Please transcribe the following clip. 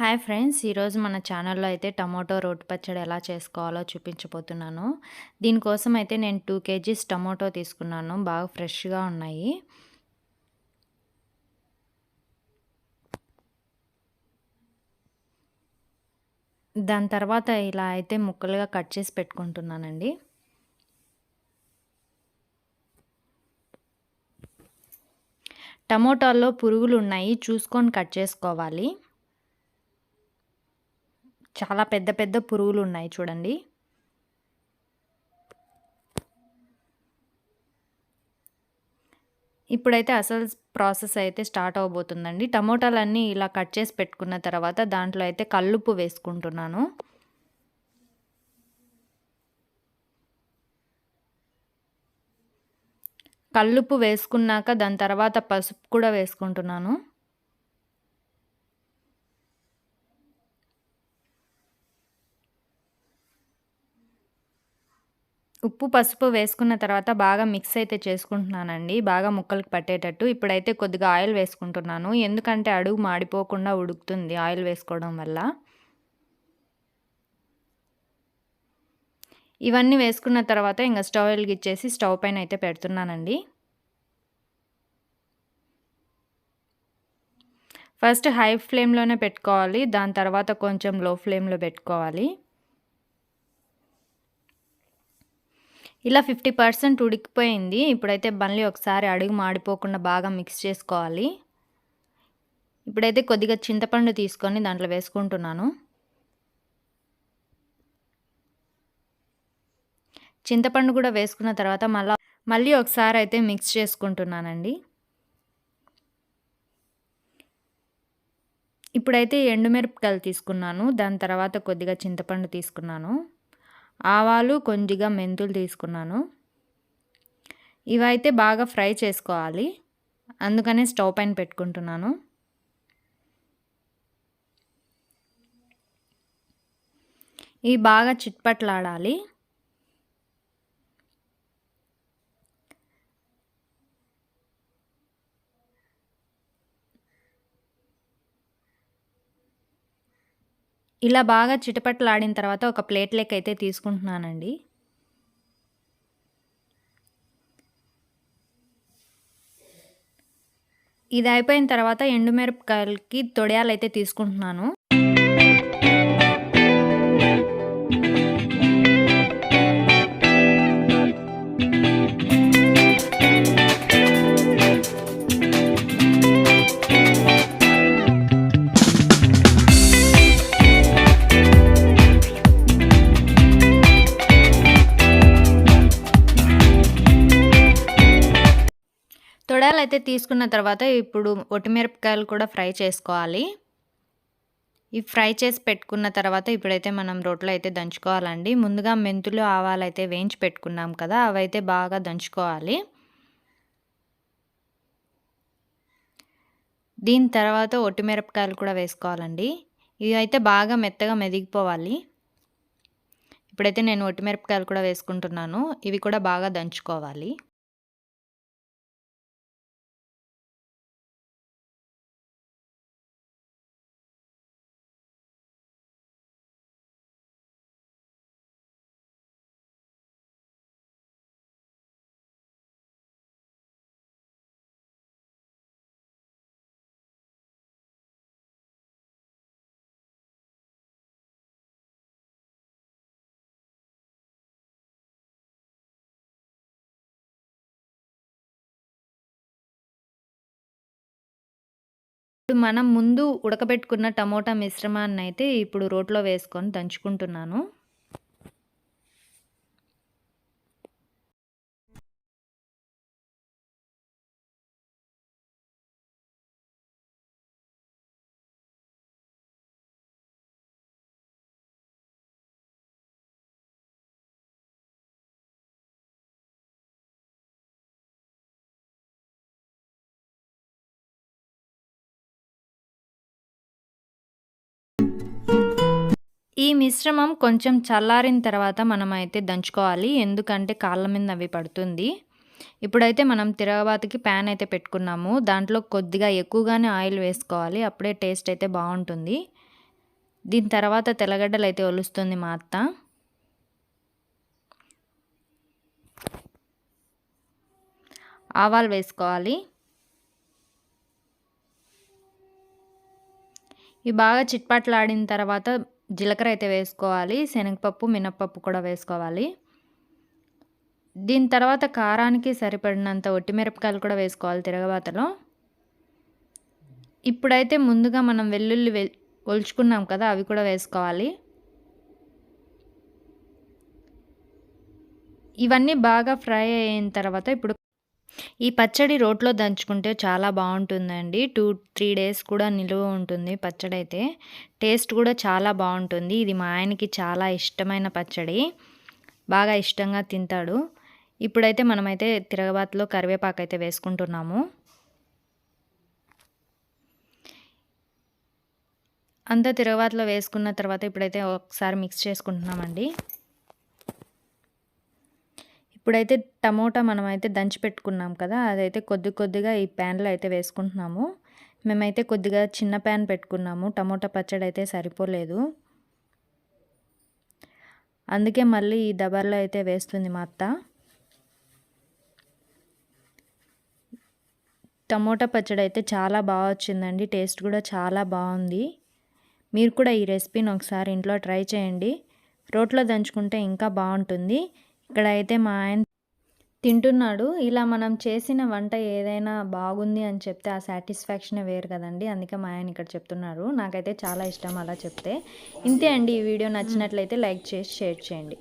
Hi friends ఈరోజు మన ఛానల్లో అయితే టమాటో రోటి పచ్చడి ఎలా చేసుకోవాలో చూపించబోతున్నాను. దీనికోసం అయితే నేను టూ కేజీస్ టమాటో తీసుకున్నాను బాగా ఫ్రెష్గా ఉన్నాయి. దాని తర్వాత ఇలా అయితే ముక్కలుగా కట్ చేసి పెట్టుకుంటున్నానండి. టమోటాల్లో పురుగులు ఉన్నాయి చూసుకొని కట్ చేసుకోవాలి. చాలా పెద్ద పెద్ద పురుగులు ఉన్నాయి చూడండి. ఇప్పుడైతే అసలు ప్రాసెస్ అయితే స్టార్ట్ అవబోతుందండి. టమోటాలన్నీ ఇలా కట్ చేసి పెట్టుకున్న తర్వాత దాంట్లో అయితే కల్లుప్పు వేసుకుంటున్నాను. కల్లుప్పు వేసుకున్నాక దాని తర్వాత పసుపు కూడా వేసుకుంటున్నాను. ఉప్పు పసుపు వేసుకున్న తర్వాత బాగా మిక్స్ అయితే చేసుకుంటున్నానండి. బాగా ముక్కలకు పట్టేటట్టు. ఇప్పుడైతే కొద్దిగా ఆయిల్ వేసుకుంటున్నాను. ఎందుకంటే అడుగు మాడిపోకుండా ఉడుకుతుంది ఆయిల్ వేసుకోవడం వల్ల. ఇవన్నీ వేసుకున్న తర్వాత ఇంకా స్టవ్ వెలిగిచ్చేసి స్టవ్ పైన అయితే పెడుతున్నానండి. ఫస్ట్ హై ఫ్లేమ్లోనే పెట్టుకోవాలి. దాని తర్వాత కొంచెం లో ఫ్లేమ్లో పెట్టుకోవాలి. ఇలా ఫిఫ్టీ పర్సెంట్ ఉడికిపోయింది. ఇప్పుడైతే బన్లీ ఒకసారి అడుగు మాడిపోకుండా బాగా మిక్స్ చేసుకోవాలి. ఇప్పుడైతే కొద్దిగా చింతపండు తీసుకొని దాంట్లో వేసుకుంటున్నాను. చింతపండు కూడా వేసుకున్న తర్వాత మళ్ళీ మళ్ళీ ఒకసారి అయితే మిక్స్ చేసుకుంటున్నానండి. ఇప్పుడైతే ఎండుమిరపకాయలు తీసుకున్నాను. దాని తర్వాత కొద్దిగా చింతపండు తీసుకున్నాను. ఆవాలు కొద్దిగా మెంతులు తీసుకున్నాను. ఇవైతే బాగా ఫ్రై చేసుకోవాలి. అందుకనే స్టవ్ పైన పెట్టుకుంటున్నాను. ఇవి బాగా చిట్పట్లాడాలి. ఇలా బాగా చిటపట్లాడిన తర్వాత ఒక ప్లేట్ లెక్క అయితే తీసుకుంటున్నానండి. ఇది అయిపోయిన తర్వాత ఎండుమిరపకాయలకి తొడియాలు అయితే తీసుకుంటున్నాను. అయితే తీసుకున్న తర్వాత ఇప్పుడు ఒటిమిరపకాయలు కూడా ఫ్రై చేసుకోవాలి. ఈ ఫ్రై చేసి పెట్టుకున్న తర్వాత ఇప్పుడైతే మనం రోట్లో అయితే దంచుకోవాలండి. ముందుగా మెంతులు ఆవాలు అయితే వేయించి పెట్టుకున్నాం కదా అవైతే బాగా దంచుకోవాలి. దీని తర్వాత ఒట్టిమిరపకాయలు కూడా వేసుకోవాలండి. ఇవి అయితే బాగా మెత్తగా మెదిగిపోవాలి. ఇప్పుడైతే నేను ఒట్టిమిరపకాయలు కూడా వేసుకుంటున్నాను. ఇవి కూడా బాగా దంచుకోవాలి. ఇప్పుడు మనం ముందు ఉడకబెట్టుకున్న టమోటా మిశ్రమాన్ని అయితే ఇప్పుడు రోట్లో వేసుకొని దంచుకుంటున్నాను. ఈ మిశ్రమం కొంచెం చల్లారిన తర్వాత మనం అయితే దంచుకోవాలి. ఎందుకంటే కాళ్ళ మీద అవి పడుతుంది. ఇప్పుడైతే మనం తిరగబాతకి ప్యాన్ అయితే పెట్టుకున్నాము. దాంట్లో కొద్దిగా ఎక్కువగానే ఆయిల్ వేసుకోవాలి. అప్పుడే టేస్ట్ అయితే బాగుంటుంది. దీని తర్వాత తెల్లగడ్డలు అయితే ఒలుస్తుంది మా అత్త. ఆవాలు వేసుకోవాలి. ఇవి బాగా చిట్పట్లాడిన తర్వాత జీలకర్ర అయితే వేసుకోవాలి శనగపప్పు మినప్పప్పు కూడా వేసుకోవాలి. దీని తర్వాత కారానికి సరిపడినంత ఒట్టిమిరపకాయలు కూడా వేసుకోవాలి తిరగబాతలో. ఇప్పుడైతే ముందుగా మనం వెల్లుల్లి వె ఒలుచుకున్నాం కదా అవి కూడా వేసుకోవాలి. ఇవన్నీ బాగా ఫ్రై అయిన తర్వాత ఇప్పుడు ఈ పచ్చడి రోట్లో దంచుకుంటే చాలా బాగుంటుందండి. టూ త్రీ డేస్ కూడా నిలువ ఉంటుంది పచ్చడి అయితే టేస్ట్ కూడా చాలా బాగుంటుంది. ఇది మా ఆయనకి చాలా ఇష్టమైన పచ్చడి. బాగా ఇష్టంగా తింటాడు. ఇప్పుడైతే మనమైతే తిరగబాతులో కరివేపాకు అయితే వేసుకుంటున్నాము. అంతా తిరగబాతులో వేసుకున్న తర్వాత ఇప్పుడైతే ఒకసారి మిక్స్ చేసుకుంటున్నామండి. ఇప్పుడైతే టమోటా మనం అయితే దంచి పెట్టుకున్నాం కదా అదైతే కొద్ది కొద్దిగా ఈ ప్యాన్లో అయితే వేసుకుంటున్నాము. మేమైతే కొద్దిగా చిన్న ప్యాన్ పెట్టుకున్నాము టమోటా పచ్చడి అయితే సరిపోలేదు. అందుకే మళ్ళీ ఈ దబర్లో అయితే వేస్తుంది మా అత్త. టమోటా పచ్చడి అయితే చాలా బాగా వచ్చిందండి టేస్ట్ కూడా చాలా బాగుంది. మీరు కూడా ఈ రెసిపీని ఒకసారి ఇంట్లో ట్రై చేయండి. రోట్లో దంచుకుంటే ఇంకా బాగుంటుంది. ఇక్కడ అయితే మా ఆయన తింటున్నాడు. ఇలా మనం చేసిన వంట ఏదైనా బాగుంది అని చెప్తే ఆ సాటిస్ఫాక్షనే వేరు కదండి. అందుకే మా ఆయన ఇక్కడ చెప్తున్నారు. నాకైతే చాలా ఇష్టం అలా చెప్తే. ఇంతే అండి ఈ వీడియో నచ్చినట్లయితే లైక్ చేసి షేర్ చేయండి.